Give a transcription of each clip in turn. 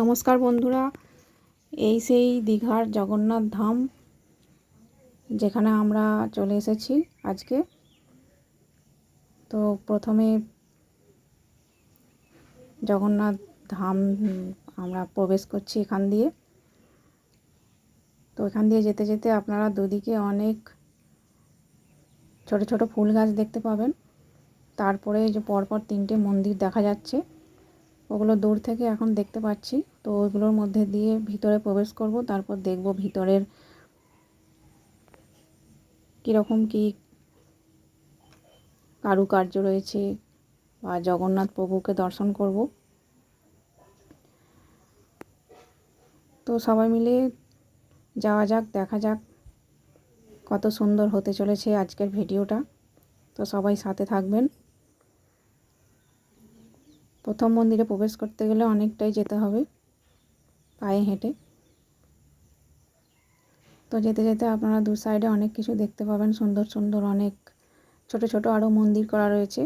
নমস্কার বন্ধুরা। এই সেই দীঘার জগন্নাথ ধাম, যেখানে আমরা চলে এসেছি আজকে। তো প্রথমে জগন্নাথ ধাম, আমরা প্রবেশ করছি এখান দিয়ে। তো এখান দিয়ে যেতে যেতে আপনারা দুদিকে অনেক ছোট ছোট ফুল গাছ দেখতে পাবেন। তারপরে যে পরপর তিনটে মন্দির দেখা যাচ্ছে। ওগুলো দূর থেকে এখন দেখতে পাচ্ছি। তো ওইগুলোর মধ্যে দিয়ে ভিতরে প্রবেশ করব, তারপর দেখব ভিতরের কীরকম কী কারুকার্য রয়েছে বা জগন্নাথ প্রভুকে দর্শন করব। তো সবাই মিলে যাওয়া যাক, দেখা যাক কত সুন্দর হতে চলেছে আজকের ভিডিওটা। তো সবাই সাথে থাকবেন। প্রথম মন্দিরে প্রবেশ করতে গেলে অনেকটাই যেতে হবে, পায়ে হেঁটে। তো যেতে যেতে আপনারা দু সাইডে অনেক কিছু দেখতে পাবেন, সুন্দর সুন্দর অনেক ছোট ছোট আরও মন্দির করা রয়েছে।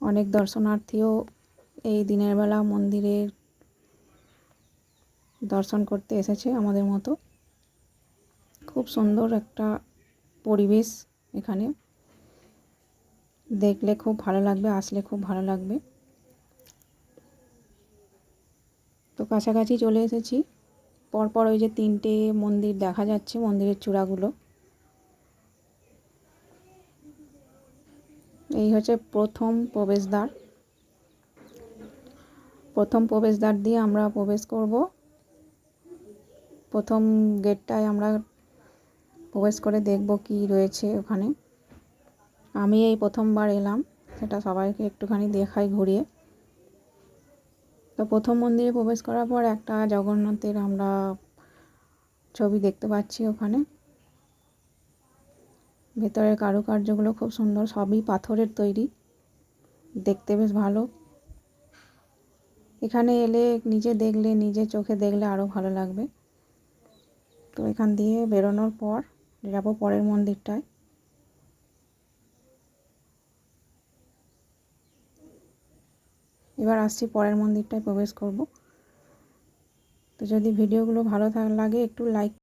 অনেক দর্শনার্থীও এই দিনের বেলা মন্দিরের দর্শন করতে এসেছে আমাদের মতো। খুব সুন্দর একটা পরিবেশ এখানে। দেখলে খুব ভালো লাগবে, আসলে খুব ভালো লাগবে। তো কাছাকাছি চলে এসেছি। পরপর ওই যে তিনটে মন্দির দেখা যাচ্ছে, মন্দিরের চূড়াগুলো। এই হচ্ছে প্রথম প্রবেশদ্বার। প্রথম প্রবেশদ্বার দিয়ে আমরা প্রবেশ করব। প্রথম গেটটায় আমরা প্রবেশ করে দেখব কি রয়েছে ওখানে। আমি এই প্রথমবার এলাম। সেটা সবাইকে একটুখানি দেখাই ঘুরিয়ে। তো প্রথম মন্দিরে প্রবেশ করার পর একটা জগন্নাথের আমরা ছবি দেখতে পাচ্ছি ওখানে। ভেতরের কারুকার্যগুলো খুব সুন্দর, সবই পাথরের তৈরি। দেখতে বেশ ভালো। এখানে এলে নিজে দেখলে, নিজে চোখে দেখলে আরও ভালো লাগবে। তো এখান দিয়ে বেরোনোর পর, যাব পরের মন্দিরটায়। এবার আসছি পরের মন্দিরটায় প্রবেশ করব। তো যদি ভিডিওগুলো ভালো লাগে একটু লাইক